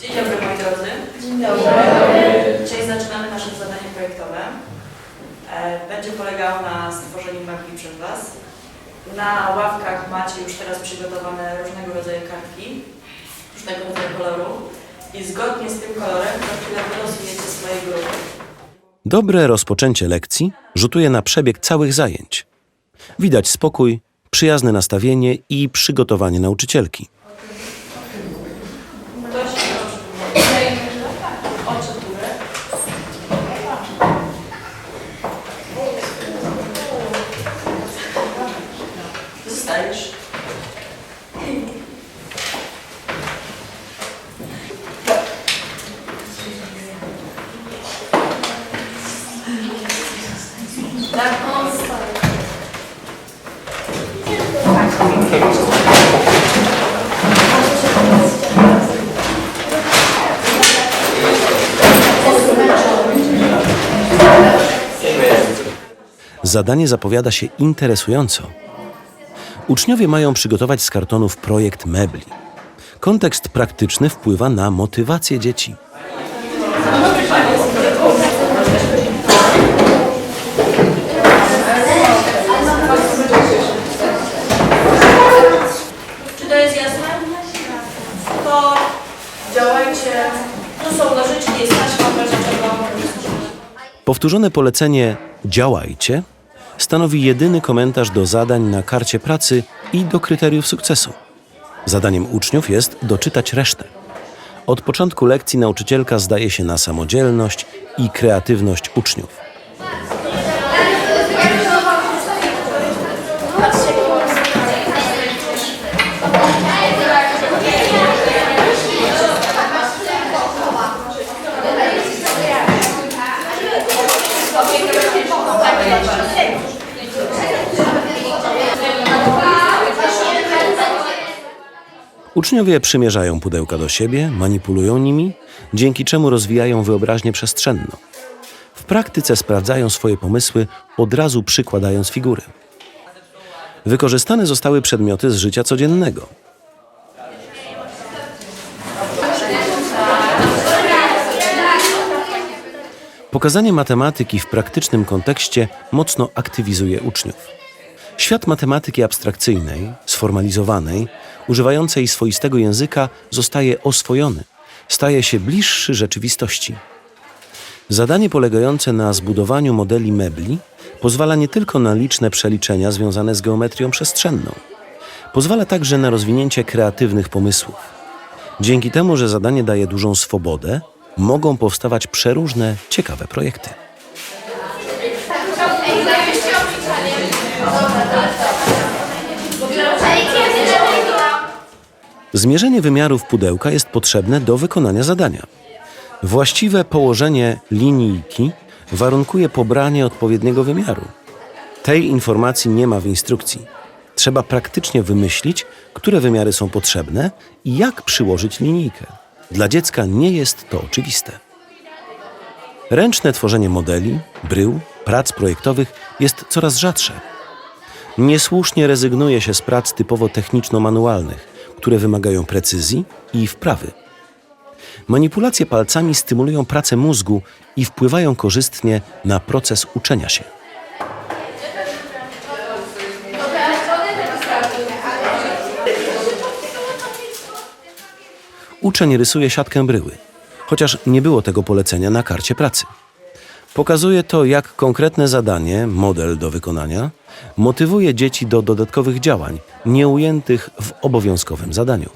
Dzień dobry moi drodzy. Dzień dobry. Dzisiaj zaczynamy nasze zadanie projektowe. Będzie polegało na stworzeniu mapki przez Was. Na ławkach macie już teraz przygotowane różnego rodzaju kartki, różnego rodzaju koloru i zgodnie z tym kolorem za chwilę wylosujecie swoje grupy. Dobre rozpoczęcie lekcji rzutuje na przebieg całych zajęć. Widać spokój, przyjazne nastawienie i przygotowanie nauczycielki. Stoi. Zadanie zapowiada się interesująco. Uczniowie mają przygotować z kartonów projekt mebli. Kontekst praktyczny wpływa na motywację dzieci. Czy to jest jasne? To działajcie. Tu są nożyczki, jest taśma, proszę czego. Powtórzone polecenie działajcie stanowi jedyny komentarz do zadań na karcie pracy i do kryteriów sukcesu. Zadaniem uczniów jest doczytać resztę. Od początku lekcji nauczycielka zdaje się na samodzielność i kreatywność uczniów. Uczniowie przymierzają pudełka do siebie, manipulują nimi, dzięki czemu rozwijają wyobraźnię przestrzenną. W praktyce sprawdzają swoje pomysły, od razu przykładając figury. Wykorzystane zostały przedmioty z życia codziennego. Pokazanie matematyki w praktycznym kontekście mocno aktywizuje uczniów. Świat matematyki abstrakcyjnej, sformalizowanej, używającej swoistego języka zostaje oswojony, staje się bliższy rzeczywistości. Zadanie polegające na zbudowaniu modeli mebli pozwala nie tylko na liczne przeliczenia związane z geometrią przestrzenną, pozwala także na rozwinięcie kreatywnych pomysłów. Dzięki temu, że zadanie daje dużą swobodę, mogą powstawać przeróżne, ciekawe projekty. Zmierzenie wymiarów pudełka jest potrzebne do wykonania zadania. Właściwe położenie linijki warunkuje pobranie odpowiedniego wymiaru. Tej informacji nie ma w instrukcji. Trzeba praktycznie wymyślić, które wymiary są potrzebne i jak przyłożyć linijkę. Dla dziecka nie jest to oczywiste. Ręczne tworzenie modeli, brył, prac projektowych jest coraz rzadsze. Niesłusznie rezygnuje się z prac typowo techniczno-manualnych, które wymagają precyzji i wprawy. Manipulacje palcami stymulują pracę mózgu i wpływają korzystnie na proces uczenia się. Uczeń rysuje siatkę bryły, chociaż nie było tego polecenia na karcie pracy. Pokazuje to, jak konkretne zadanie, model do wykonania, motywuje dzieci do dodatkowych działań, nieujętych w obowiązkowym zadaniu.